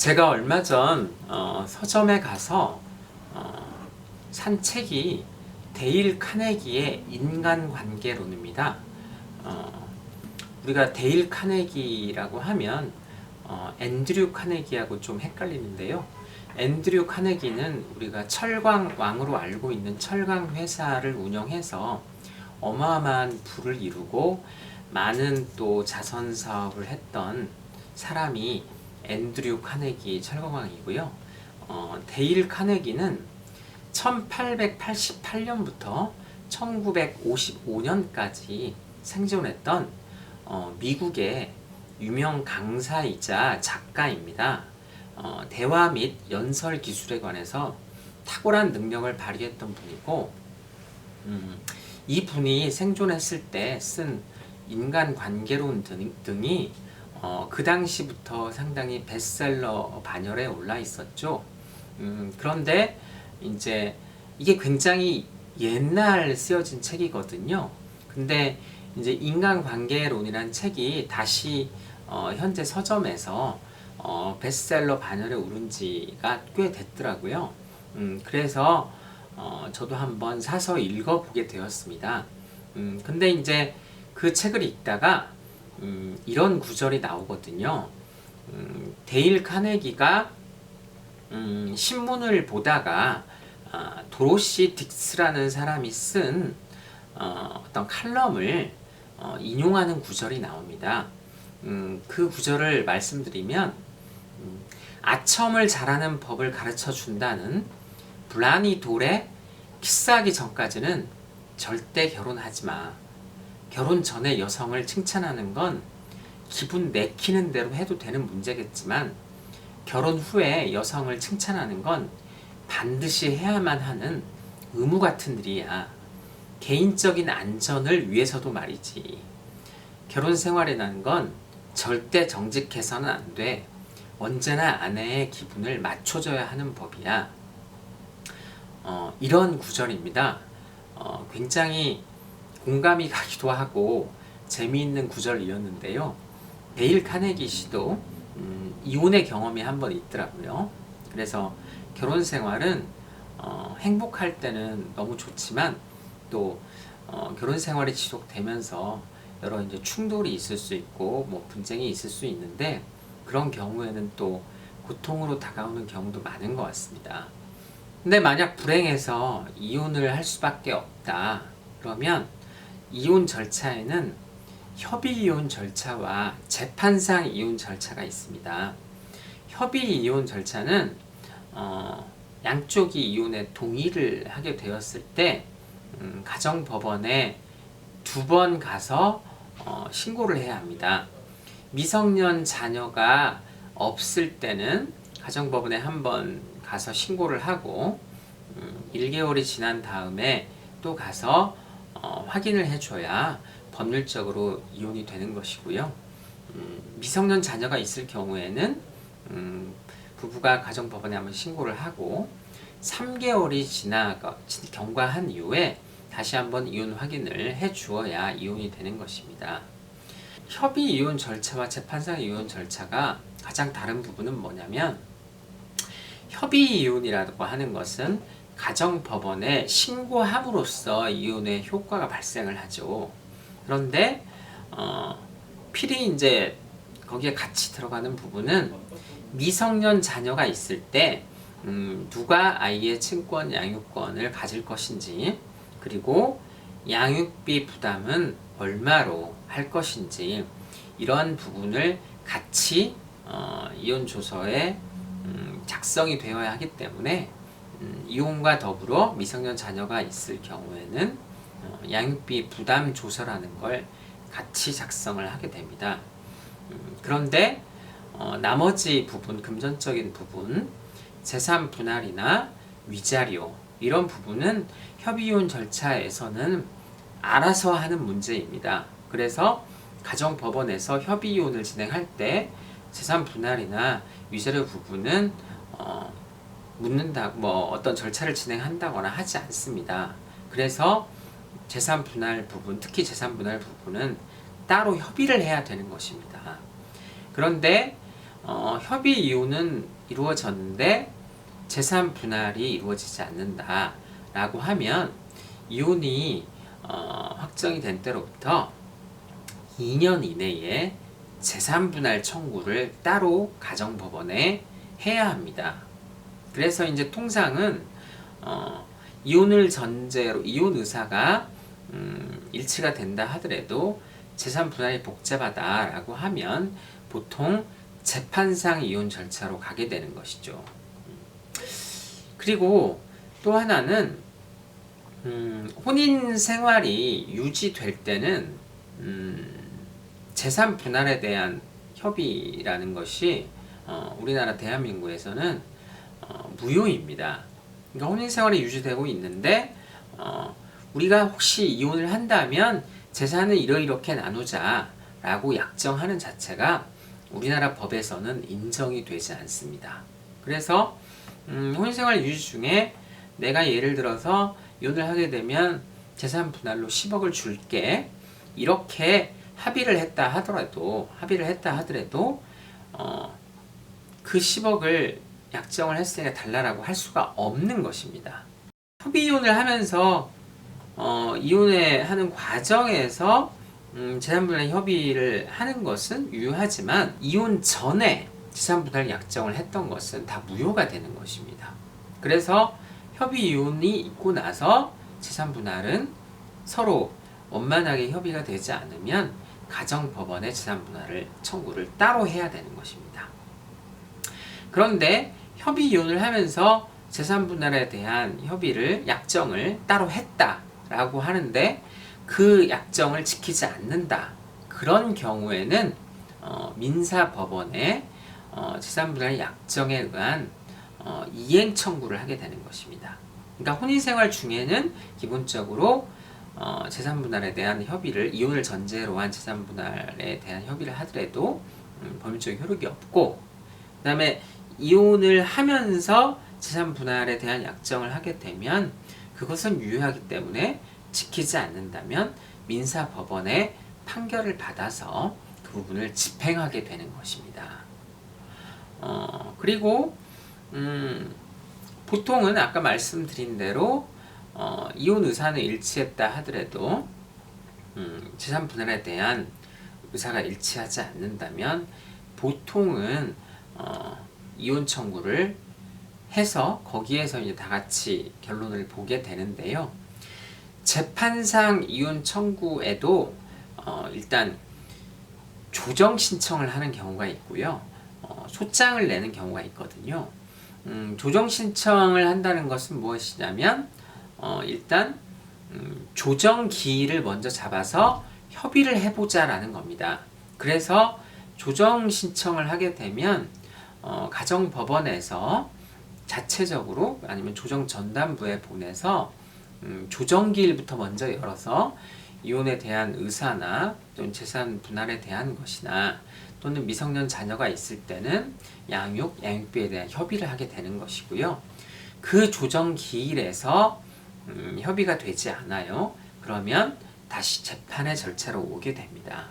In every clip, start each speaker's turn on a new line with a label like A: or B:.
A: 제가 얼마 전 어, 서점에 가서 어, 산 책이 데일 카네기의 인간관계론입니다. 어, 우리가 데일 카네기라고 하면 어, 앤드류 카네기하고 좀 헷갈리는데요. 앤드류 카네기는 우리가 철강 왕으로 알고 있는 철강 회사를 운영해서 어마어마한 부를 이루고 많은 또 자선 사업을 했던 사람이 앤드류 카네기 철강왕이고요. 어, 데일 카네기는 1888년부터 1955년까지 생존했던 어, 미국의 유명 강사이자 작가입니다. 어, 대화 및 연설 기술에 관해서 탁월한 능력을 발휘했던 분이고, 음, 이 분이 생존했을 때 쓴 인간 관계론 등, 등이 어, 그 당시부터 상당히 베스트셀러 반열에 올라 있었죠. 음, 그런데 이제 이게 굉장히 옛날 쓰여진 책이거든요. 근데 이제 인간관계론이란 책이 다시 어, 현재 서점에서 어, 베스트셀러 반열에 오른 지가 꽤 됐더라고요. 음, 그래서 어, 저도 한번 사서 읽어보게 되었습니다. 음, 근데 이제 그 책을 읽다가 음, 이런 구절이 나오거든요. 음, 데일 카네기가 음, 신문을 보다가 아, 도로시 딕스라는 사람이 쓴 어, 떤 칼럼을 어, 인용하는 구절이 나옵니다. 음, 그 구절을 말씀드리면 음, 아첨을 잘하는 법을 가르쳐 준다는 블라니 돌에 키스하기 전까지는 절대 결혼하지 마. 결혼 전에 여성을 칭찬하는 건 기분 내키는 대로 해도 되는 문제겠지만 결혼 후에 여성을 칭찬하는 건 반드시 해야만 하는 의무 같은 일이야. 개인적인 안전을 위해서도 말이지. 결혼 생활이라는 건 절대 정직해서는 안 돼. 언제나 아내의 기분을 맞춰줘야 하는 법이야. 어, 이런 구절입니다. 어, 굉장히 공감이 가기도 하고 재미있는 구절이었는데요. 데일 카네기 씨도 음, 이혼의 경험이 한 번 있더라고요. 그래서 결혼 생활은 어, 행복할 때는 너무 좋지만 또 어, 결혼 생활이 지속되면서 여러 이제 충돌이 있을 수 있고 뭐 분쟁이 있을 수 있는데 그런 경우에는 또 고통으로 다가오는 경우도 많은 것 같습니다. 근데 만약 불행해서 이혼을 할 수밖에 없다. 그러면 이혼 절차에는 협의 이혼 절차와 재판상 이혼 절차가 있습니다. 협의 이혼 절차는 어, 양쪽이 이혼에 동의를 하게 되었을 때 음, 가정법원에 두 번 가서 어, 신고를 해야 합니다. 미성년 자녀가 없을 때는 가정법원에 한 번 가서 신고를 하고 음, 1개월이 지난 다음에 또 가서 어, 확인을 해줘야 법률적으로 이혼이 되는 것이고요. 음, 미성년 자녀가 있을 경우에는 음, 부부가 가정법원에 한번 신고를 하고 3개월이 지나가 경과한 이후에 다시 한번 이혼 확인을 해 주어야 이혼이 되는 것입니다. 협의 이혼 절차와 재판상 이혼 절차가 가장 다른 부분은 뭐냐면 협의 이혼이라고 하는 것은 가정법원에 신고함으로써 이혼의 효과가 발생을 하죠. 그런데 어, 필히 이제 거기에 같이 들어가는 부분은 미성년 자녀가 있을 때 음, 누가 아이의 친권 양육권을 가질 것인지 그리고 양육비 부담은 얼마로 할 것인지 이런 부분을 같이 어, 이혼 조서에 음, 작성이 되어야 하기 때문에 음, 이혼과 더불어 미성년 자녀가 있을 경우에는 어, 양육비 부담 조서라는 걸 같이 작성을 하게 됩니다. 음, 그런데 어, 나머지 부분, 금전적인 부분, 재산 분할이나 위자료 이런 부분은 협의이혼 절차에서는 알아서 하는 문제입니다. 그래서 가정법원에서 협의이혼을 진행할 때 재산 분할이나 위자료 부분은 어, 묻는다, 뭐 어떤 절차를 진행한다거나 하지 않습니다. 그래서 재산 분할 부분, 특히 재산 분할 부분은 따로 협의를 해야 되는 것입니다. 그런데 어, 협의 이혼은 이루어졌는데 재산 분할이 이루어지지 않는다라고 하면 이혼이 어, 확정이 된 때로부터 2년 이내에 재산 분할 청구를 따로 가정법원에 해야 합니다. 그래서 이제 통상은 어, 이혼을 전제로 이혼 의사가 음, 일치가 된다 하더라도 재산 분할이 복잡하다라고 하면 보통 재판상 이혼 절차로 가게 되는 것이죠. 그리고 또 하나는 음, 혼인 생활이 유지될 때는 음, 재산 분할에 대한 협의라는 것이 어, 우리나라 대한민국에서는 어, 무효입니다. 그러니까 혼인 생활이 유지되고 있는데 어, 우리가 혹시 이혼을 한다면 재산을 이러이렇게 나누자라고 약정하는 자체가 우리나라 법에서는 인정이 되지 않습니다. 그래서 음, 혼인생활 유지 중에 내가 예를 들어서 이혼을 하게 되면 재산 분할로 10억을 줄게 이렇게 합의를 했다 하더라도 합의를 했다 하더라도 어, 그 10억을 약정을 했으니까 달라라고 할 수가 없는 것입니다. 협의 이혼을 하면서 어, 이혼을 하는 과정에서 음, 재산분할 협의를 하는 것은 유효하지만 이혼 전에 재산분할 약정을 했던 것은 다 무효가 되는 것입니다. 그래서 협의 이혼이 있고 나서 재산분할은 서로 원만하게 협의가 되지 않으면 가정법원에 재산분할을 청구를 따로 해야 되는 것입니다. 그런데 협의 이혼을 하면서 재산분할에 대한 협의를 약정을 따로 했다라고 하는데 그 약정을 지키지 않는다. 그런 경우에는 어, 민사법원에 어, 재산분할 약정에 의한 어, 이행 청구를 하게 되는 것입니다. 그러니까 혼인생활 중에는 기본적으로 어, 재산분할에 대한 협의를 이혼을 전제로 한 재산분할에 대한 협의를 하더라도 음, 법률적 효력이 없고 그 다음에 이혼을 하면서 재산 분할에 대한 약정을 하게 되면 그것은 유효하기 때문에 지키지 않는다면 민사법원에 판결을 받아서 그 부분을 집행하게 되는 것입니다. 어, 그리고 음, 보통은 아까 말씀드린 대로 어, 이혼 의사는 일치했다 하더라도 음, 재산 분할에 대한 의사가 일치하지 않는다면 보통은 어, 이혼 청구를 해서 거기에서 이제 다 같이 결론을 보게 되는데요. 재판상 이혼 청구에도 어, 일단 조정 신청을 하는 경우가 있고요. 어, 소장을 내는 경우가 있거든요. 음, 조정 신청을 한다는 것은 무엇이냐면 어, 일단 음, 조정 기일을 먼저 잡아서 협의를 해보자라는 겁니다. 그래서 조정 신청을 하게 되면 어, 가정 법원에서 자체적으로 아니면 조정 전담부에 보내서 음, 조정기일부터 먼저 열어서 이혼에 대한 의사나 또는 재산 분할에 대한 것이나 또는 미성년 자녀가 있을 때는 양육, 양육비에 대한 협의를 하게 되는 것이고요. 그 조정 기일에서 음, 협의가 되지 않아요. 그러면 다시 재판의 절차로 오게 됩니다.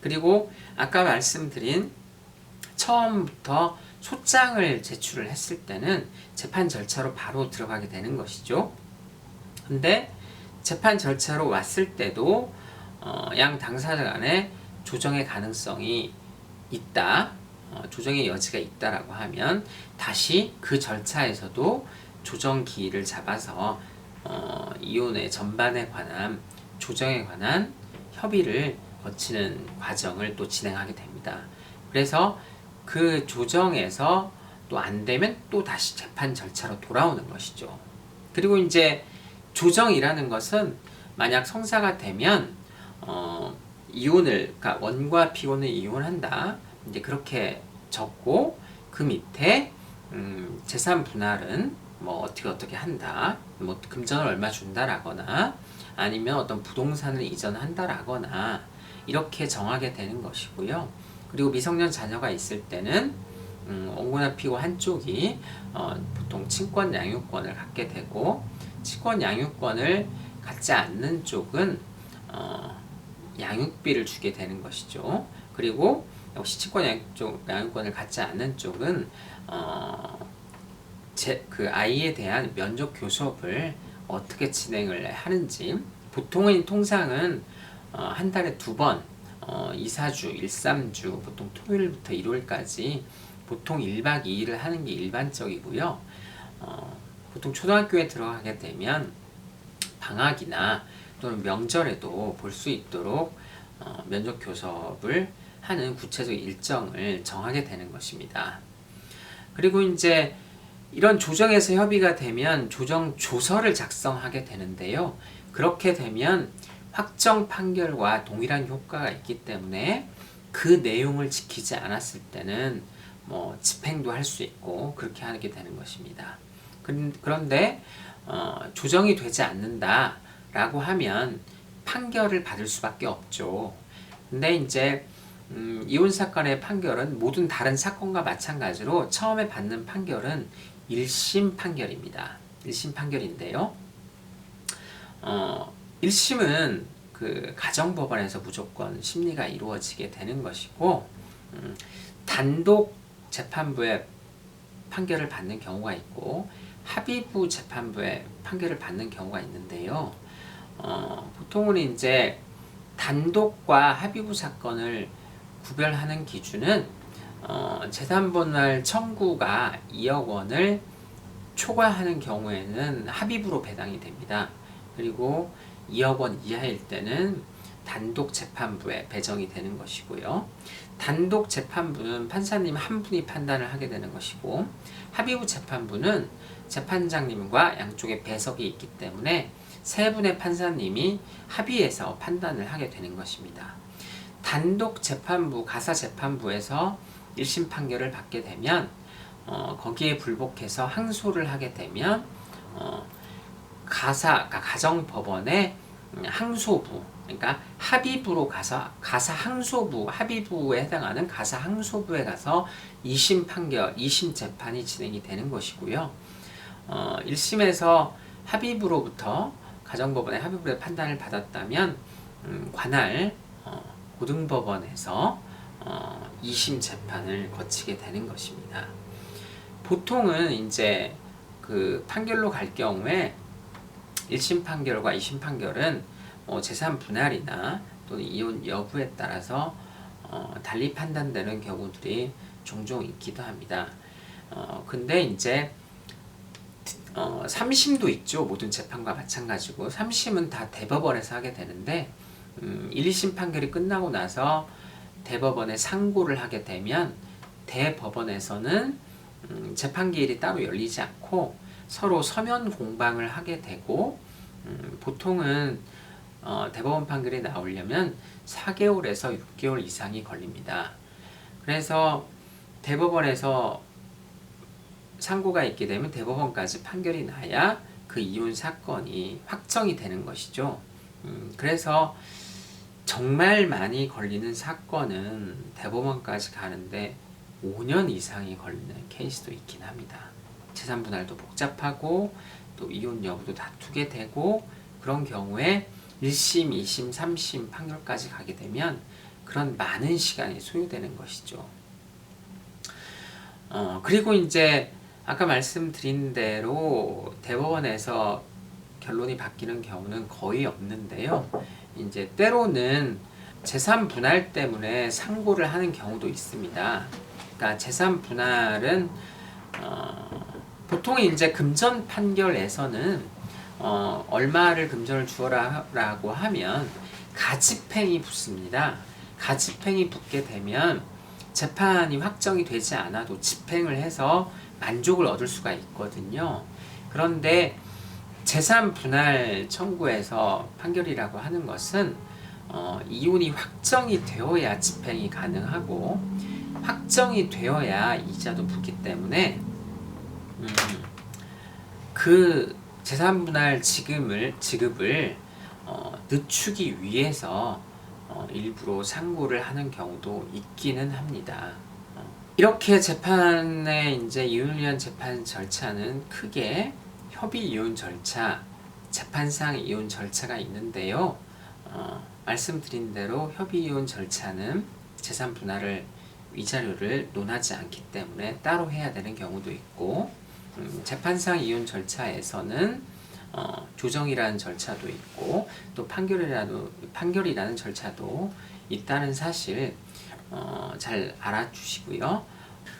A: 그리고 아까 말씀드린 처음부터 소장을 제출을 했을 때는 재판 절차로 바로 들어가게 되는 것이죠. 근데 재판 절차로 왔을 때도 어, 양 당사자 간에 조정의 가능성이 있다, 어, 조정의 여지가 있다라고 하면 다시 그 절차에서도 조정 기일을 잡아서 어, 이혼의 전반에 관한 조정에 관한 협의를 거치는 과정을 또 진행하게 됩니다. 그래서 그 조정에서 또 안 되면 또 다시 재판 절차로 돌아오는 것이죠. 그리고 이제 조정이라는 것은 만약 성사가 되면 어, 이혼을 그러니까 원과 피혼을 이혼한다 이제 그렇게 적고 그 밑에 음, 재산 분할은 뭐 어떻게 어떻게 한다 뭐 금전을 얼마 준다라거나 아니면 어떤 부동산을 이전한다라거나 이렇게 정하게 되는 것이고요. 그리고 미성년 자녀가 있을 때는 음, 원고나 피고 한쪽이 어, 보통 친권 양육권을 갖게 되고 친권 양육권을 갖지 않는 쪽은 어, 양육비를 주게 되는 것이죠. 그리고 역시 친권 양육 양육권을 갖지 않는 쪽은 어, 제, 그 아이에 대한 면접 교섭을 어떻게 진행을 하는지 보통은 통상은 어, 한 달에 두 번, 어, 2, 4주, 1, 3주, 보통 토요일부터 일요일까지 보통 1박 2일을 하는 게 일반적이고요. 어, 보통 초등학교에 들어가게 되면 방학이나 또는 명절에도 볼 수 있도록 어, 면접 교섭을 하는 구체적 일정을 정하게 되는 것입니다. 그리고 이제 이런 조정에서 협의가 되면 조정 조서를 작성하게 되는데요. 그렇게 되면 확정 판결과 동일한 효과가 있기 때문에 그 내용을 지키지 않았을 때는 뭐 집행도 할 수 있고 그렇게 하게 되는 것입니다. 그런데 어, 조정이 되지 않는다라고 하면 판결을 받을 수밖에 없죠. 근데 이제 음, 이혼 사건의 판결은 모든 다른 사건과 마찬가지로 처음에 받는 판결은 1심 판결입니다. 1심 판결인데요. 어, 1심은 그 가정법원에서 무조건 심리가 이루어지게 되는 것이고 음, 단독 재판부의 판결을 받는 경우가 있고 합의부 재판부의 판결을 받는 경우가 있는데요. 어, 보통은 이제 단독과 합의부 사건을 구별하는 기준은 어, 재산분할 청구가 2억 원을 초과하는 경우에는 합의부로 배당이 됩니다. 그리고 2억 원 이하일 때는 단독 재판부에 배정이 되는 것이고요. 단독 재판부는 판사님 한 분이 판단을 하게 되는 것이고 합의부 재판부는 재판장님과 양쪽에 배석이 있기 때문에 세 분의 판사님이 합의해서 판단을 하게 되는 것입니다. 단독 재판부, 가사 재판부에서 1심 판결을 받게 되면 어, 거기에 불복해서 항소를 하게 되면 어, 가사, 그러니까 가정법원의 항소부, 그러니까 합의부로 가서 가사 항소부, 합의부에 해당하는 가사 항소부에 가서 2심 판결, 2심 재판이 진행이 되는 것이고요. 어, 1심에서 합의부로부터 가정법원의 합의부의 판단을 받았다면 음, 관할 어, 고등법원에서 어, 2심 재판을 거치게 되는 것입니다. 보통은 이제 그 판결로 갈 경우에 1심 판결과 2심 판결은 어, 재산 분할이나 또는 이혼 여부에 따라서 어, 달리 판단되는 경우들이 종종 있기도 합니다. 어, 근데 이제 어, 3심도 있죠. 모든 재판과 마찬가지고 3심은 다 대법원에서 하게 되는데 음, 1, 2심 판결이 끝나고 나서 대법원에 상고를 하게 되면 대법원에서는 음, 재판 기일이 따로 열리지 않고 서로 서면 공방을 하게 되고 음, 보통은 어, 대법원 판결이 나오려면 4개월에서 6개월 이상이 걸립니다. 그래서 대법원에서 상고가 있게 되면 대법원까지 판결이 나야 그 이혼 사건이 확정이 되는 것이죠. 음, 그래서 정말 많이 걸리는 사건은 대법원까지 가는데 5년 이상이 걸리는 케이스도 있긴 합니다. 재산 분할도 복잡하고 또 이혼 여부도 다투게 되고 그런 경우에 1심, 2심, 3심 판결까지 가게 되면 그런 많은 시간이 소요되는 것이죠. 어, 그리고 이제 아까 말씀드린 대로 대법원에서 결론이 바뀌는 경우는 거의 없는데요. 이제 때로는 재산 분할 때문에 상고를 하는 경우도 있습니다. 그러니까 재산 분할은 어, 보통 이제 금전 판결에서는 어, 얼마를 금전을 주어라라고 하면 가집행이 붙습니다. 가집행이 붙게 되면 재판이 확정이 되지 않아도 집행을 해서 만족을 얻을 수가 있거든요. 그런데 재산 분할 청구에서 판결이라고 하는 것은 어, 이혼이 확정이 되어야 집행이 가능하고 확정이 되어야 이자도 붙기 때문에 음, 그 재산 분할 지급을 지급을 어, 늦추기 위해서 어, 일부러 상고를 하는 경우도 있기는 합니다. 이렇게 재판에 이제 이혼을 위한 재판 절차는 크게 협의 이혼 절차, 재판상 이혼 절차가 있는데요. 어, 말씀드린 대로 협의 이혼 절차는 재산 분할을 위자료를 논하지 않기 때문에 따로 해야 되는 경우도 있고 음, 재판상 이혼 절차에서는 어, 조정이라는 절차도 있고 또 판결이라도 판결이라는 절차도 있다는 사실 어, 잘 알아주시고요.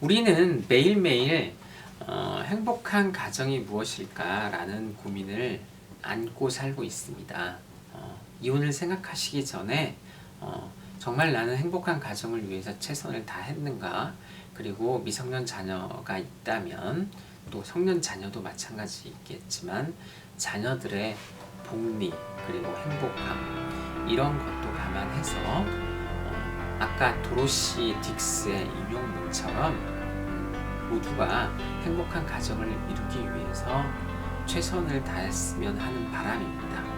A: 우리는 매일매일 어, 행복한 가정이 무엇일까라는 고민을 안고 살고 있습니다. 어, 이혼을 생각하시기 전에 어, 정말 나는 행복한 가정을 위해서 최선을 다했는가 그리고 미성년 자녀가 있다면 또 성년 자녀도 마찬가지 있겠지만 자녀들의 복리 그리고 행복함 이런 것도 감안해서 어, 아까 도로시 딕스의 인용문처럼 음, 모두가 행복한 가정을 이루기 위해서 최선을 다했으면 하는 바람입니다.